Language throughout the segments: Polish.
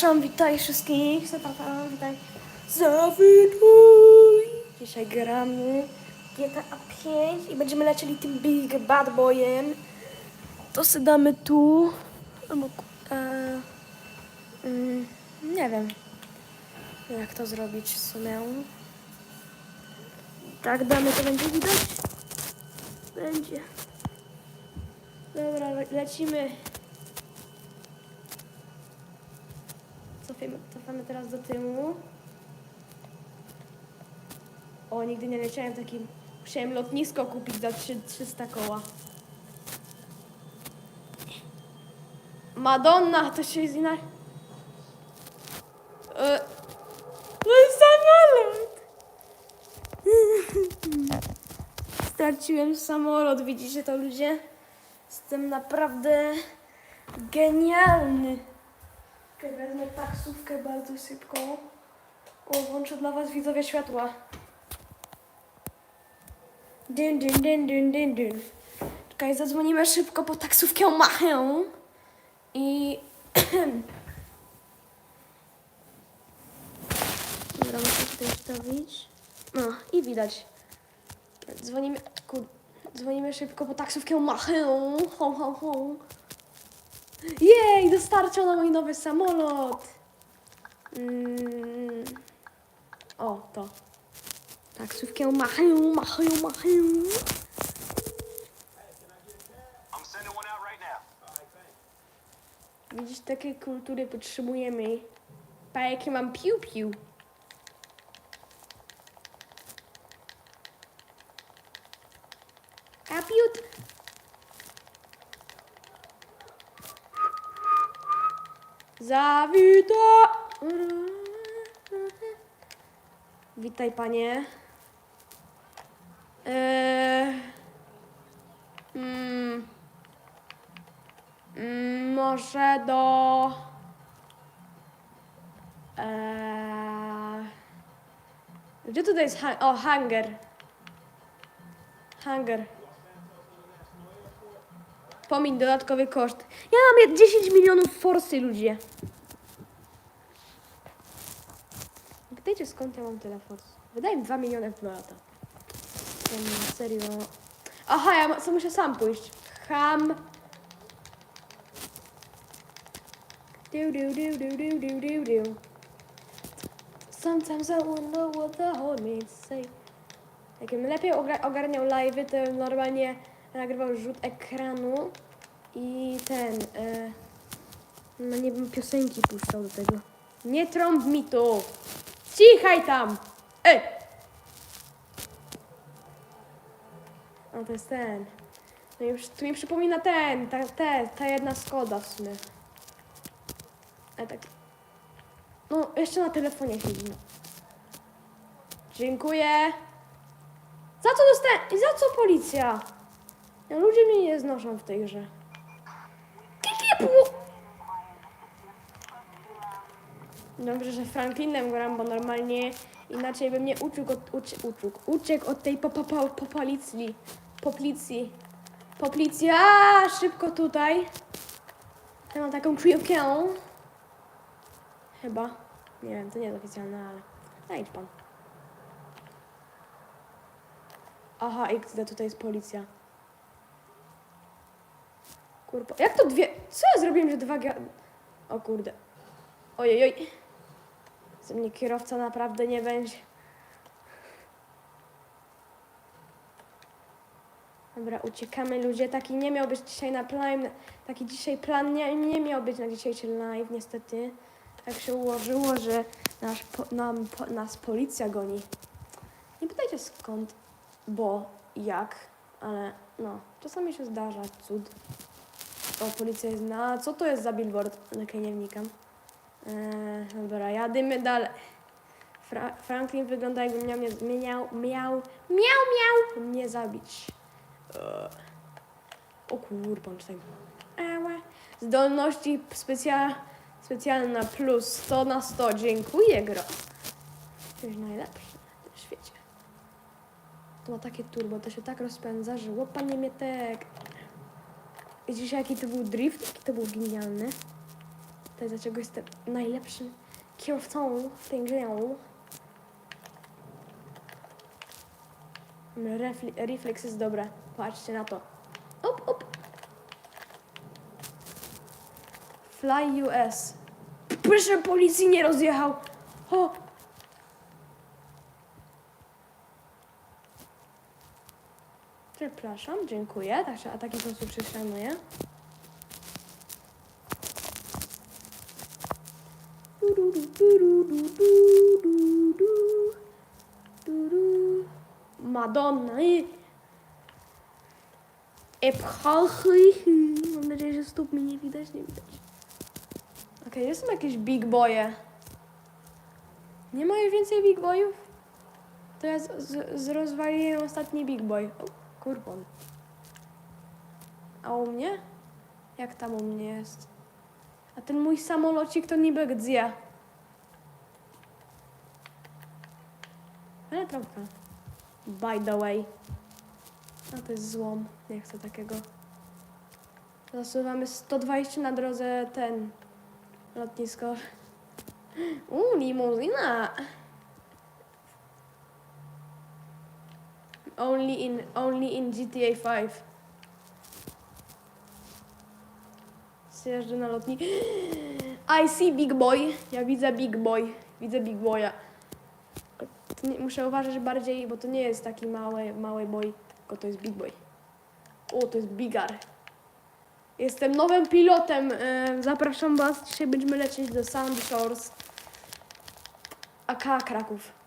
Zapraszam, witaj wszystkich. Zapraszam, witaj. Zawituj! Dzisiaj gramy GTA 5 i będziemy lecieli tym Big Bad Boyem. To sobie damy tu. Albo. E, mm, nie wiem, jak to zrobić w sumie. Tak damy, to będzie widać? Będzie. Dobra, le- lecimy. Cofamy, cofamy teraz do tyłu. O, nigdy nie leciałem takim. Musiałem lotnisko kupić za trzy- 300 koła. Madonna, to się zna. E, To jest samolot! Straciłem samolot, widzicie to ludzie? Jestem naprawdę genialny. Okej, wezmę taksówkę bardzo szybko. O, włączę dla was widzowie światła. Dyn, dyn, dyn, dyn, dyn, dyn. Czekaj, zadzwonimy szybko po taksówkę machę. I... Dobra, muszę tutaj wstawić. No, i widać. Dzwonimy... Kur... Dzwonimy szybko po taksówkę machę. Ho, ho, ho. Jej, dostarczono mój nowy samolot. Mm. O, to. One out right now. Widzisz, takiej kultury potrzebujemy. Pa, jakie mam piu-piu. Kapiut. Zawita. Witaj, panie. Eee, może do. Eee, gdzie tutaj jest. Ha- o, hangar. Hangar. Pomiń dodatkowy koszt. Ja mam je- 10 milionów forsy, ludzie. Pytajcie skąd ja mam tyle forsy. Wydaje mi 2 miliony w 2 lata. Serio. Aha, ja co muszę sam pójść. Ham. Do do do do do do do do. Sometimes I wonder what the whole means say. Jakbym lepiej ogarniał live'y, to normalnie nagrywał rzut ekranu i ten. E, no nie bym piosenki puszczał do tego. Nie trąb mi tu! Cichaj tam! Ej! O, to jest ten. No już, tu mi przypomina ten, ta, te, ta jedna Skoda w sumie. Ale tak. No, jeszcze na telefonie siedzi. no. Dziękuję. Za co dostałem? I za co policja? No, ludzie mnie nie znoszą w tej grze. Dobrze, że Franklinem gram, bo normalnie inaczej bym nie uciekł od, ucie, uciekł, uciekł od tej po, po, po, po policji. Po policji. Po policji. A, szybko tutaj. Ja mam taką kryjówkę. Chyba. Nie wiem, to nie jest oficjalne, ale... Zajdź pan. Aha, XD, tutaj jest policja. Kurwa, jak to dwie... Co ja zrobiłem, że dwa... Ga... O kurde. Ojej, oj. Ze mnie kierowca naprawdę nie będzie. Dobra, uciekamy ludzie. Taki nie miał być dzisiaj na plan. Taki dzisiaj plan nie, nie miał być na dzisiejszy live, niestety. Tak się ułożyło, że nasz, po, nam, po, nas policja goni. Nie pytajcie skąd, bo, jak, ale no, czasami się zdarza cud. O, policja jest na... Co to jest za billboard? Okej, nie wnikam. Eee, dobra, jadymy dalej. Fra Franklin wygląda jakby miał mnie zmieniał, miał, miał, miał mnie zabić. Eee. O kurwa. Ała. Zdolności specja specjalna plus 100 na 100. Dziękuję, gro. Jesteś najlepszy na tym świecie. To ma takie turbo, to się tak rozpędza, że łopanie mnie tak. Widzicie, jaki to był drift? Jaki to był genialny? To jest dlaczego jestem najlepszym kierowcą w tej grze. Refli- refleks jest dobra. Patrzcie na to. Op, op. Fly US. Proszę, policji nie rozjechał. O! Przepraszam, dziękuję. Także, a taki sposób przeszanuję. Madonna. i-. Mam nadzieję, że stóp mi nie widać, nie widać. Okej, okay, są jakieś big boye. Nie ma już więcej big boyów? To ja z, z, ostatni big boy. Kurwon. A u mnie? Jak tam u mnie jest? A ten mój samolocik to niby gdzie? Ale trochę. By the way. A to jest złom. Nie chcę takiego. Zasuwamy 120 na drodze ten lotnisko. Uuu, limuzyna. Only in, only in GTA 5. Zjeżdżę na lotnik. I see big boy. Ja widzę big boy. Widzę big boya. Nie, muszę uważać bardziej, bo to nie jest taki mały, mały boy, tylko to jest big boy. O, to jest bigar. Jestem nowym pilotem. E, zapraszam Was. Dzisiaj będziemy lecieć do Sandy Shores. AK Kraków.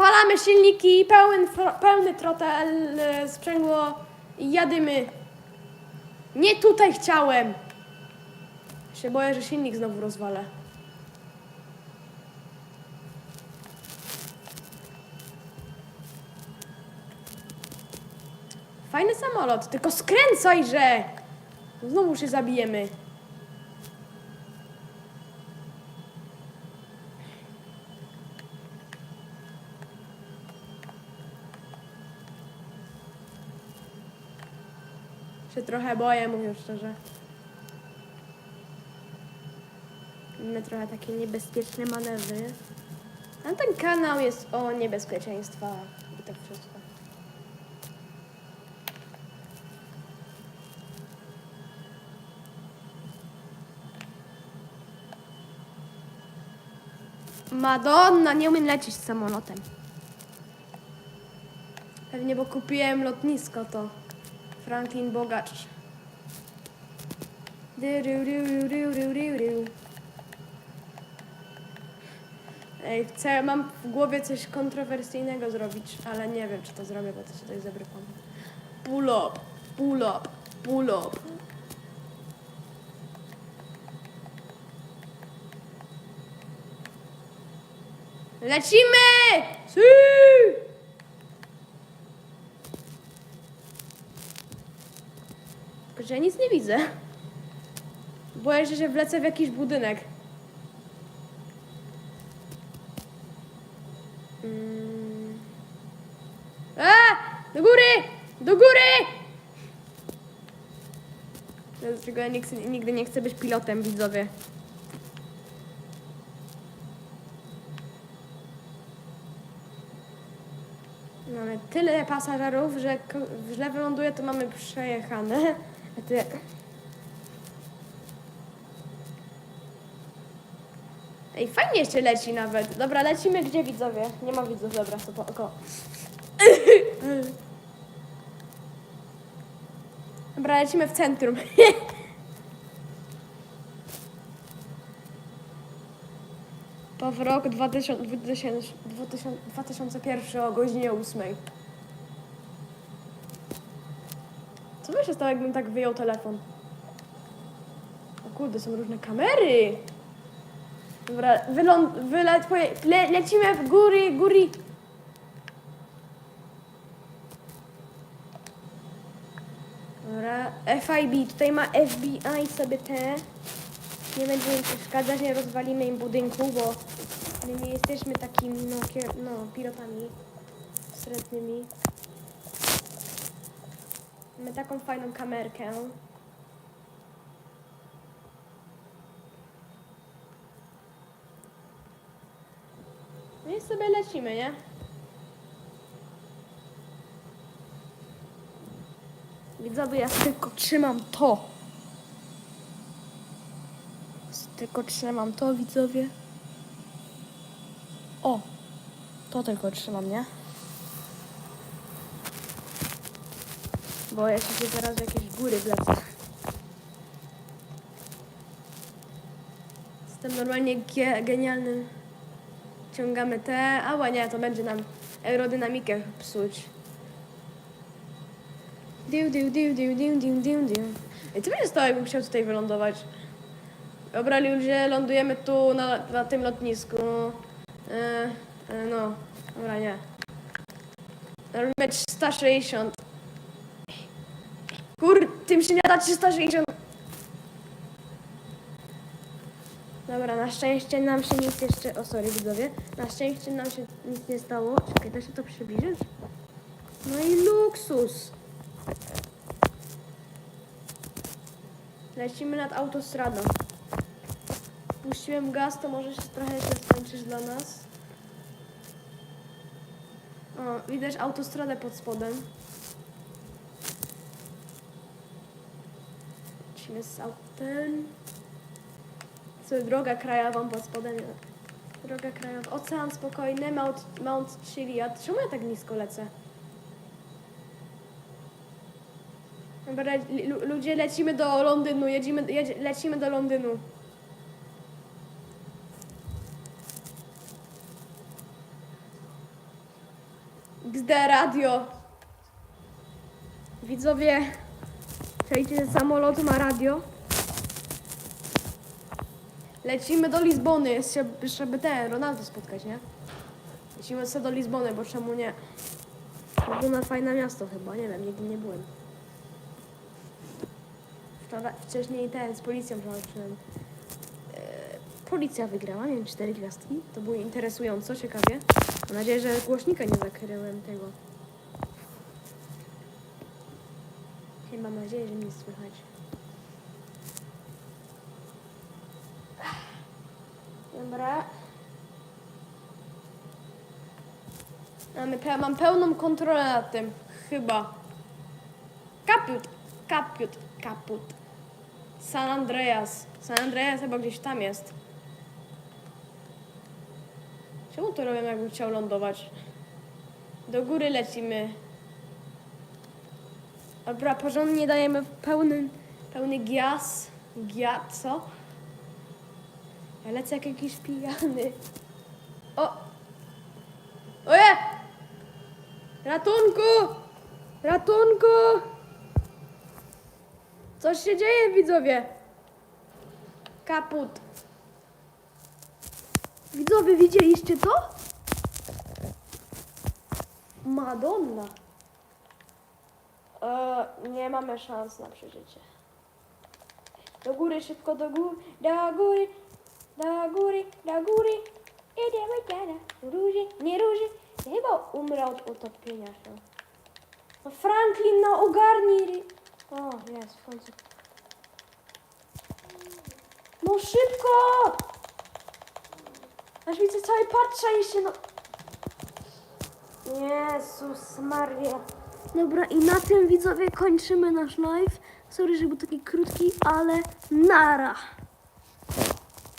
Odpalamy silniki, pełen, pełny trotel, e, sprzęgło i jadymy. Nie tutaj chciałem. Się boję, że silnik znowu rozwalę. Fajny samolot, tylko skręcaj, że! Znowu się zabijemy. Trochę boję, mówiąc szczerze. Mamy trochę takie niebezpieczne manewry. A ten kanał jest o niebezpieczeństwach i tak wszystko. Madonna, nie umiem lecieć samolotem. Pewnie, bo kupiłem lotnisko to. Franklin Bogacz. Ej, chcę, mam w głowie coś kontrowersyjnego zrobić, ale nie wiem, czy to zrobię, bo to się dobry pomysł. Pull up, pull up, pull up. Lecimy! Si! Tylko, że ja nic nie widzę. Boję się, że wlecę w jakiś budynek. Mm. A! Do góry! Do góry! Dlaczego ja nigdy nie chcę być pilotem, widzowie. Mamy tyle pasażerów, że jak źle wyląduje, to mamy przejechane. Ty... Ej, fajnie jeszcze leci nawet. Dobra, lecimy gdzie widzowie? Nie ma widzów, dobra, to po oko. Dobra, lecimy w centrum. To w rok 2000, 2000, 2001 o godzinie 8. Co by się stało, jakbym tak wyjął telefon? O kurde, są różne kamery. Dobra, wyląd, wylet, poje, le, lecimy w góry, góry. Dobra, FIB, tutaj ma FBI sobie te. Nie będziemy im przeszkadzać, nie rozwalimy im budynku, bo my nie jesteśmy takimi, no, no pilotami wstrętnymi. Mamy taką fajną kamerkę. No i sobie lecimy, nie? Widzowie, ja tylko trzymam to. Tylko trzymam to, widzowie. O, to tylko trzymam, nie? Boję się, że zaraz w jakieś góry wlecę. Jestem normalnie ge- genialnym. Ciągamy te. A nie, to będzie nam aerodynamikę psuć. Diu, diu, diu, diu, diu, diu, diu, diu. I co się stało, jakbym chciał tutaj wylądować? Dobra, ludzie, lądujemy tu na, na tym lotnisku. E, e, no, dobra, nie. Robimy 360. Kur, tym się nie da 360. Dobra, na szczęście nam się nic jeszcze... O, sorry, widzowie. Na szczęście nam się nic nie stało. Czekaj, da się to przybliżyć? No i luksus. Lecimy nad autostradą. Puściłem gaz, to może się trochę się skończyć dla nas. O, widać autostradę pod spodem. Lecimy z autem. Co, droga krajowa pod spodem. Droga krajowa. Ocean spokojny, Mount, Mount Chiliad. Czemu ja tak nisko lecę? Dobra, ludzie, lecimy do Londynu, jedziemy, jedzie, lecimy do Londynu. XD radio. Widzowie, przejdzie samolot ma radio. Lecimy do Lizbony, żeby ten Ronaldo spotkać, nie? Lecimy sobie do Lizbony, bo czemu nie? Lizbona fajne miasto chyba, nie wiem, nigdy nie byłem. Wczoraj, wcześniej ten z policją walczyłem. E, policja wygrała, miałem cztery gwiazdki. To było interesująco, ciekawie. Mam nadzieję, że głośnika nie zakryłem tego. Mam nadzieję, że mnie słychać. Dobra. Mamy pe- mam pełną kontrolę nad tym. Chyba. Kaput, kaput, kaput. San Andreas. San Andreas chyba gdzieś tam jest. Czemu to robię, jakbym chciał lądować? Do góry lecimy. Dobra, porządnie dajemy pełny, pełny gias. Gia, co? Ja lecę jak jakiś pijany. O! Oje! Ratunku! Ratunku! Coś się dzieje, widzowie. Kaput. Widzowie, widzieliście to? Madonna. E, nie mamy szans na przeżycie. Do góry, szybko do góry, do góry, do góry, do góry. Idziemy dalej. Róży, nie róży. Chyba umrę od utopienia się. No Franklin, no ogarnij. O, jest, w końcu. No szybko! Aż widzę całe patrzę i się no... Jezus Maria. Dobra, i na tym widzowie kończymy nasz live. Sorry, że był taki krótki, ale nara.